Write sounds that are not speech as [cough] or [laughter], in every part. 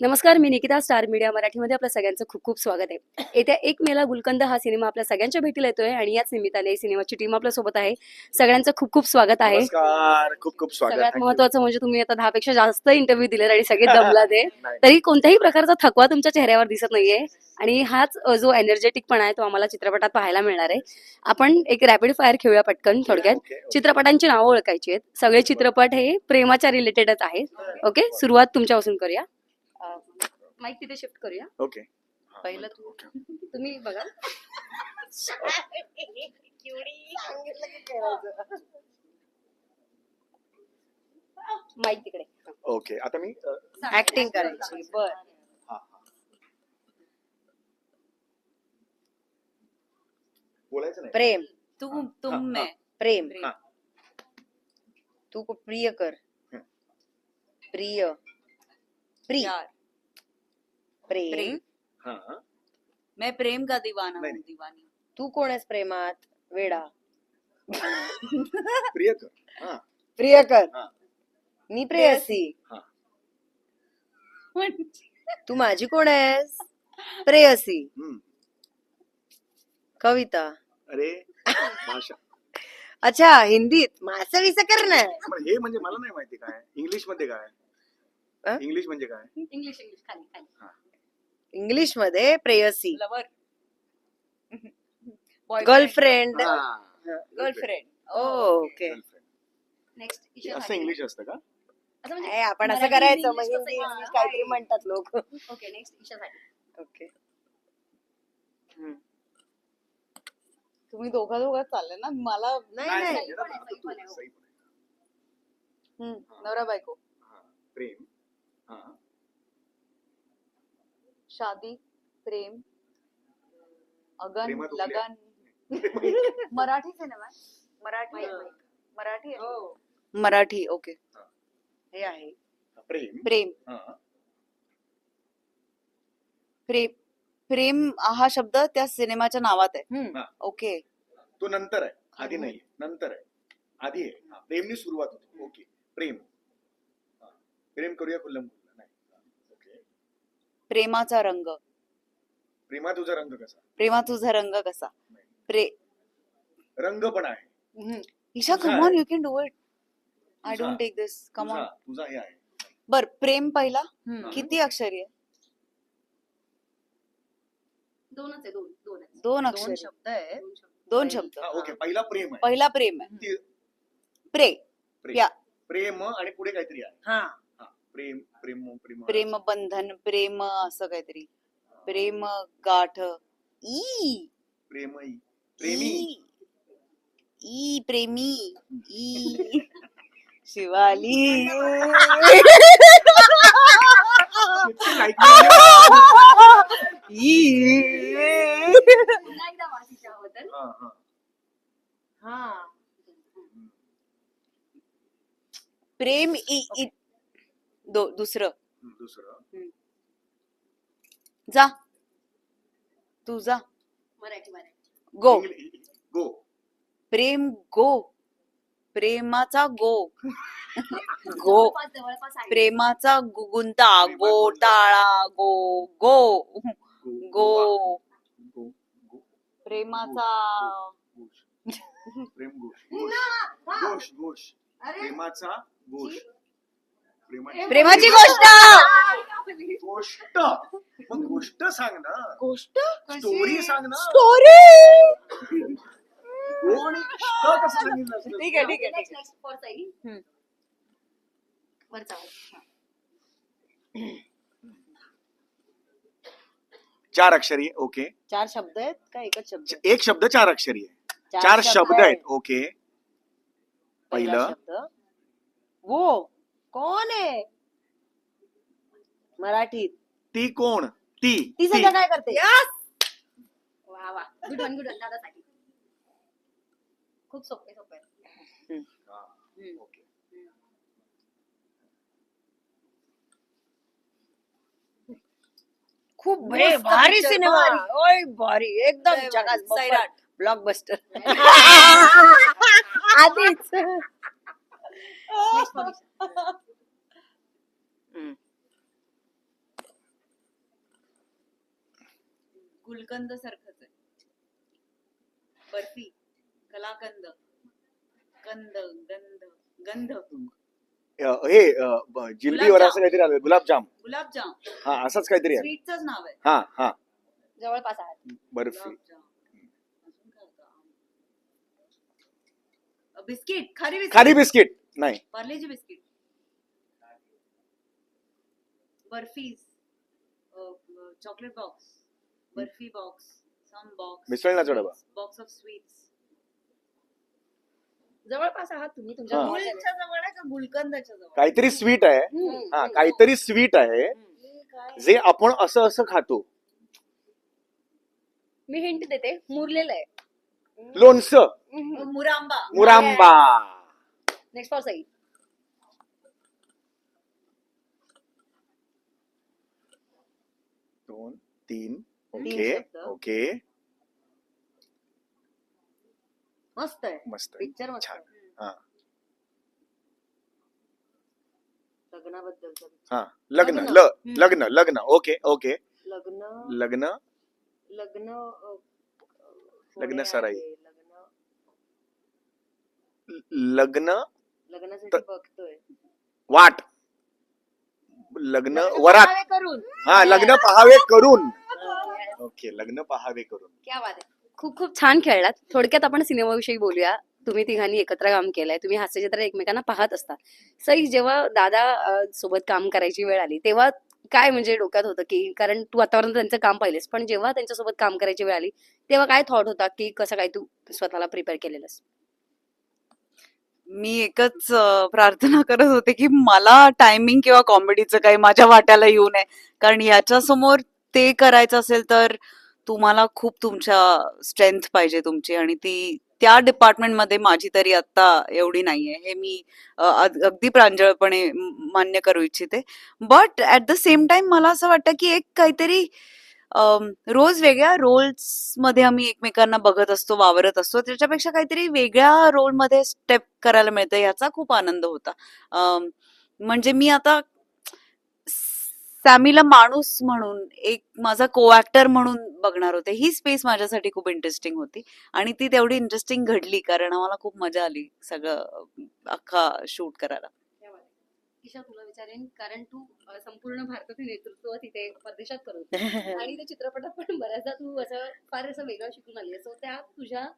नमस्कार मी Nikita star media मराठीमध्ये आपल्या सगळ्यांचं खूप खूप स्वागत आहे. येत्या एक मेला गुलकंद हा सिनेमा आपल्या सगळ्यांच्या भेटीला येतोय आणि याच निमित्ताने सिनेमाची टीम आपल्यासोबत आहे. सगळ्यांचं खूप खूप स्वागत आहे. नमस्कार खूप खूप स्वागत. सगळ्यात. महत्वाचं म्हणजे तुम्ही आता दहापेक्षा जास्त इंटरव्ह्यू दिलेत आणि सगळे [laughs] दमला ते नाही. तरी कोणत्याही प्रकारचा थकवा तुमच्या चेहऱ्यावर दिसत नाहीये आणि हाच जो एनर्जेटिकपणा आहे तो आम्हाला चित्रपटात पाहायला मिळणार आहे. आपण एक रॅपिड फायर खेळूया पटकन थोडक्यात. चित्रपटांची नावं ओळखायची आहेत. सगळे चित्रपट हे प्रेमाच्या रिलेटेडच आहेत. ओके सुरुवात तुमच्यापासून करूया. माईक तिथे शिफ्ट करूया. ओके पहिलं तू [laughs] तुम्ही बघा. माईक तिकडे. ओके आता मी ऍक्टिंग करायची बर. हा, हा. बोलायचं नाही. प्रेम. तुम हाँ, तुम. में प्रेम. तू को प्रिय कर. प्रिय. प्यार प्रेम। प्रेम. हा, हा. मैं प्रेम का दीवाना हूँ दीवानी। तू कोण आहेस प्रेमात? वेडा। [laughs] प्रियकर। हा। प्रिय कर हा. मी प्रेयसी। हा. [laughs] तू माझी कोण आहेस? प्रेयसी। हम्म. कविता। अरे भाषा। अच्छा हिंदीत मासा विसा कर ना पण हे म्हणजे मला नाही माहिती काय इंग्लिश मध्ये काय अ? इंग्लिश म्हणजे काय? इंग्लिश इंग्लिश खाली खाली. इंग्लिशमध्ये प्रेयसी. लवर गर्लफ्रेंड [laughs] हा. Girlfriend okay. नेक्स्ट असं इंग्लिश असतं का? असं म्हणजे ए, आपण असं मराठी, करायचं मग हिंदी आहे? इंग्लिश काहीतरी म्हणतात लोक. ओके नेक्स्ट ईशासाठी ओके तुम्ही दोघा दोघा चालले ना? मला नाही नाही, आता तू, पण आहे. हम्म, नवरा बायको. हा. प्रेम. शादी प्रेम अगन प्रेमात उकल्या. लगन. [laughs] मराठी सिनेमा? मराठी आहे. मराठी आहे. मराठी ओके. हे. आहे. प्रेम. प्रेम. हा. प्रेम प्रेम हा शब्द त्या सिनेमाच्या नावात आहे. हम्म. हा. ओके. तो नंतर आहे. आधी. नाही नंतर आहे. आधी आहे. हा, प्रेमनी सुरुवात होती. ओके. प्रेम. हा. प्रेम करूया खुल्लम हा, प्रेमाचा रंग. प्रेमा तुझा रंग कसा? प्रेमा तुझा रंग कसा? प्रे रंग पण आहे. हम्म. ईशा तुझा कम ऑन आहे. You can do it I तुझा. Don't take this come on तुझा हे आहे. बर प्रेम पहिला. हम्म. किती अक्षरी आहे? दोनच आहे दोन दोन आहे दोन दोन अक्षरी शब्द आहेत. दोन शब्द. दोन शब्द. हा, ओके पहिला प्रेम आहे. पहिला प्रेम आहे. ती- प्रे. प्रेम या. प्रेम आणि पुढे काहीतरी आहे. हा, प्रेम प्रेम प्रेम. प्रेम बंधन प्रेम असं काहीतरी. प्रेम गाठ. ई. प्रेम. प्रेमी. ई. ई प्रेमी. ई. [laughs] शिवाली. किती ऐकलं? [laughs] ई. पुन्हा एकदा मातीच्या बद्दल. हा, हा. हा. प्रेम ई ई दो दुसरं. दुसरं. जा. तू जा. मराठी मराठी. गो. गो. प्रेम गो. प्रेमाचा गो. गो. जवळपास जवळपास आहे. प्रेमाचा गु- गुंता गो. टाळा गो. गो. गो. गो. गो. प्रेमाचा प्रेम प्रेमाची प्रेमाची गोष्ट. गोष्ट! मग गोष्ट सांग ना. गोष्ट? स्टोरी सांग ना. स्टोरी? ष्ट कसं सांगितलं? ठीक आहे ठीक आहे ठीक हम्म. हा. चार अक्षरी ओके. चार शब्द आहेत का एकच शब्द एक शब्द चार अक्षरी आहे. चार शब्द आहेत ओके. पहिला पहिलं. शब्द. वो. कोण आहे मराठीत ती कोण? ती. ती. सध्या काय करते? वा वा. गुड वन गुड वन दादासाठी. खूप सोपे सोपे. हा, ओके. खूप हे मस्त भारी picture, सिनेमा. भारी. ओय भारी. एकदम जगात सैराट. ब्लॉकबस्टर [laughs] आधीच. Next for Isha. गुलकंद सारखंच आहे. बर्फी कलाकंद कंद गंध गंध. अ, हे अ, ब- जिलबीवर. असं काहीतरी आलं गुलाबजाम. गुलाबजाम. हा असंच काहीतरी आहे. स्वीटचंच नाव आहे. हा हा. जवळपास आहात बर्फी. गुलाबजाम. अजून काय होतं? अ, बिस्किट खारी बिस्किट. खारी बिस्किट. नाही. Parle G biscuit barfis chocolate box barfi box some box मिसळण्याचा डबा. बॉक्स ऑफ स्वीट्स जवळपास आहात तुम्ही तुमच्या हा. गुलच्या जवळ आहे का गुलकंदाच्या जवळ? काहीतरी स्वीट आहे. हम्म, हा. काहीतरी स्वीट आहे. हे काय? जे आपण असं असं खातो. मी हिंट देते. मुरलेलं आहे. लोणचं. मुरांबा. मुरांबा. नेक्स्ट फॉर सई दोन तीन. ओके ओके मस्त आहे. मस्त पिक्चर मस्त छान. आहे. हा. लग्नाबद्दलचं हा. लग्न लग्न. ल हम्म. लग्न लग्न. ओके ओके लग्न. लग्न. लग्न अ, लग्न सराई. आहे, लग्न. लग्न लग्नासाठी त- बघतोय. वाट. लग्न वरात. करून. हा लग्न पहावे करून. ओके लग्न पहावे करून. क्या बात आहे. खूप खूप छान खेळलात. थोडक्यात आपण सिनेमाविषयी बोलूया. तुम्ही तिघांनी एकत्र काम केलंय. तुम्ही हास्यचित्र एकमेकांना पाहत असता. सई जेव्हा दादा अं, सोबत काम करायची वेळ आली तेव्हा काय म्हणजे डोक्यात होतं की कारण तू आतापर्यंत त्यांचं काम पाहिलेस पण जेव्हा त्यांच्यासोबत काम करायची वेळ आली तेव्हा काय थॉट होता की कसं काय तू स्वतःला प्रिपेअर केलेलंस? मी एकच प्रार्थना करत होते की मला टायमिंग किंवा कॉमेडीचं काही माझ्या वाट्याला येऊ नये. कारण याच्या समोर ते करायचं असेल तर तुम्हाला खूप तुमच्या स्ट्रेंथ पाहिजे तुमची आणि ती त्या डिपार्टमेंटमध्ये माझी तरी आता एवढी नाहीये. हे मी अगदी प्रांजळपणे मान्य करू इच्छिते. But at the same time मला असं वाटतं की एक काहीतरी रोज वेगळ्या रोल्समध्ये आम्ही एकमेकांना बघत असतो वावरत असतो. त्याच्यापेक्षा काहीतरी वेगळ्या रोलमध्ये स्टेप करायला मिळतं याचा खूप आनंद होता. म्हणजे मी आता सॅमीला माणूस म्हणून एक माझा को ऍक्टर म्हणून बघणार होते. ही स्पेस माझ्यासाठी खूप इंटरेस्टिंग होती. आणि ती तेवढी इंटरेस्टिंग घडली कारण आम्हाला खूप मजा आली सगळं अख्खा शूट करायला. ईशा तुला विचारेन कारण तू संपूर्ण भारताचे नेतृत्व तिथे परदेशात करत. [laughs] आणि त्या चित्रपटात पण बऱ्याचदा तू असं फार असं वेगळं शिकून आली सो त्या तुझ्या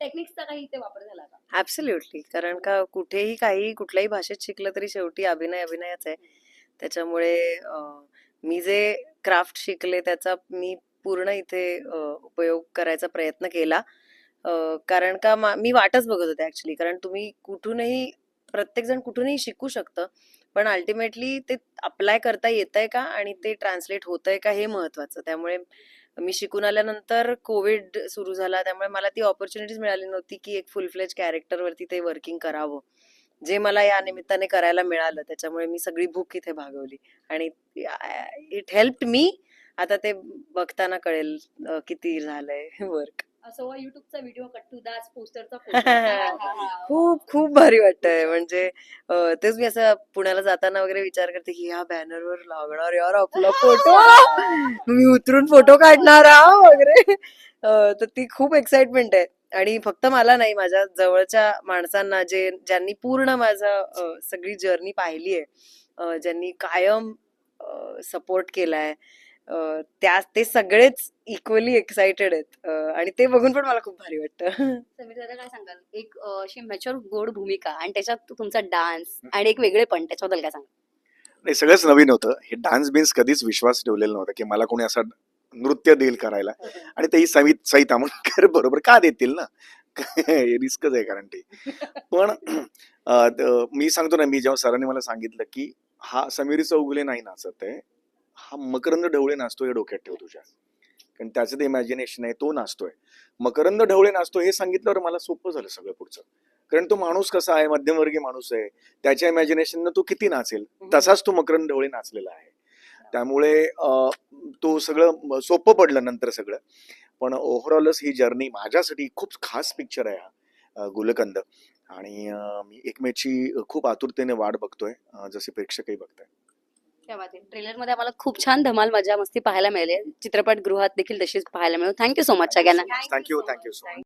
टेक्निक्सचा काही इथे वापर झाला का? ऍब्सल्युटली कारण का कुठेही काही कुठल्याही भाषेत शिकलं तरी शेवटी अभिनय अभिनयच आहे. त्याच्यामुळे मी जे क्राफ्ट शिकले त्याचा मी पूर्ण इथे उपयोग करायचा प्रयत्न केला. कारण का मा- मी वाटच बघत होते ऍक्च्युली कारण तुम्ही कुठूनही प्रत्येक जण कुठूनही शिकू शकतं. पण अल्टिमेटली ते अप्लाय करता येत आहे का? आणि ते ट्रान्सलेट होत आहे का? हे महत्वाचं. त्यामुळे मी शिकून आल्यानंतर कोविड सुरू झाला. त्यामुळे मला ती ऑपॉर्च्युनिटीज मिळाली नव्हती की एक फुल फ्लेज कॅरेक्टरवरती ते वर्किंग करावं. जे मला या निमित्ताने करायला मिळालं. त्याच्यामुळे मी सगळी भूक इथे भागवली. आणि इट हेल्प मी आता ते बघताना कळेल किती झालंय वर्क असं युट्यूबचा व्हिडिओ कट्टू दास पोस्टरचा खूप खूप भारी वाटतंय. म्हणजे तेच मी असं पुण्याला जाताना वगैरे विचार करते की ह्या बॅनरवर लागणार यार आपला फोटो मी उतरून फोटो काढणार हा वगैरे. तर ती खूप एक्साइटमेंट आहे. आणि फक्त मला नाही माझ्या जवळच्या माणसांना जे ज्यांनी पूर्ण माझं सगळी जर्नी पाहिली आहे ज्यांनी कायम सपोर्ट केलाय त्या ते सगळेच इक्वली एक्साइटेड आहेत. आणि ते बघून पण मला खूप भारी वाटतं. [laughs] समीर दादा काय सांगाल? एक अशी मॅच्युअर गोड भूमिका आणि त्याच्यात तुमचा डान्स आणि एक वेगळे पण त्याच्याबद्दल काय सांगा नाही सगळंच नवीन होतं. हे डान्स बिन्स कधीच विश्वास ठेवलेला नव्हता की मला कोणी असं नृत्य देईल करायला. आणि तेही सवित सईत आमोणकर [laughs] बरोबर का देतील ना? [laughs] रिस्कच आहे कारण ते. पण [clears throat] मी सांगतो ना मी जेव्हा सरांनी मला सांगितलं की हा समीर चौगुले नाही नाचत आहे. हा मकरंद ढवळे नाचतो हे डोक्यात ठेव तुझ्या. कारण त्याचं ते इमॅजिनेशन आहे तो नाचतोय. मकरंद ढवळे नाचतो हे सांगितल्यावर मला सोपं झालं सगळं पुढचं. कारण तो माणूस कसा आहे मध्यमवर्गीय माणूस आहे त्याच्या इमॅजिनेशन तो किती नाचेल तसाच तो मकरंद ढवळे नाचलेला आहे. त्यामुळे तो सगळं सोपं पडलं नंतर सगळं. पण ओव्हरऑलच ही जर्नी माझ्यासाठी खूप खास पिक्चर आहे हा गुलकंद. आणि मी एक मेची खूप आतुरतेने वाट बघतोय जसे प्रेक्षकही बघताय ट्रेलरमध्ये आम्हाला खूप छान धमाल मजा मस्ती पाहायला मिळाली. चित्रपट गृहात देखील तशीच पाहायला मिळेल थँक्यू सो मच सगळ्यांना. Thank you thank you so much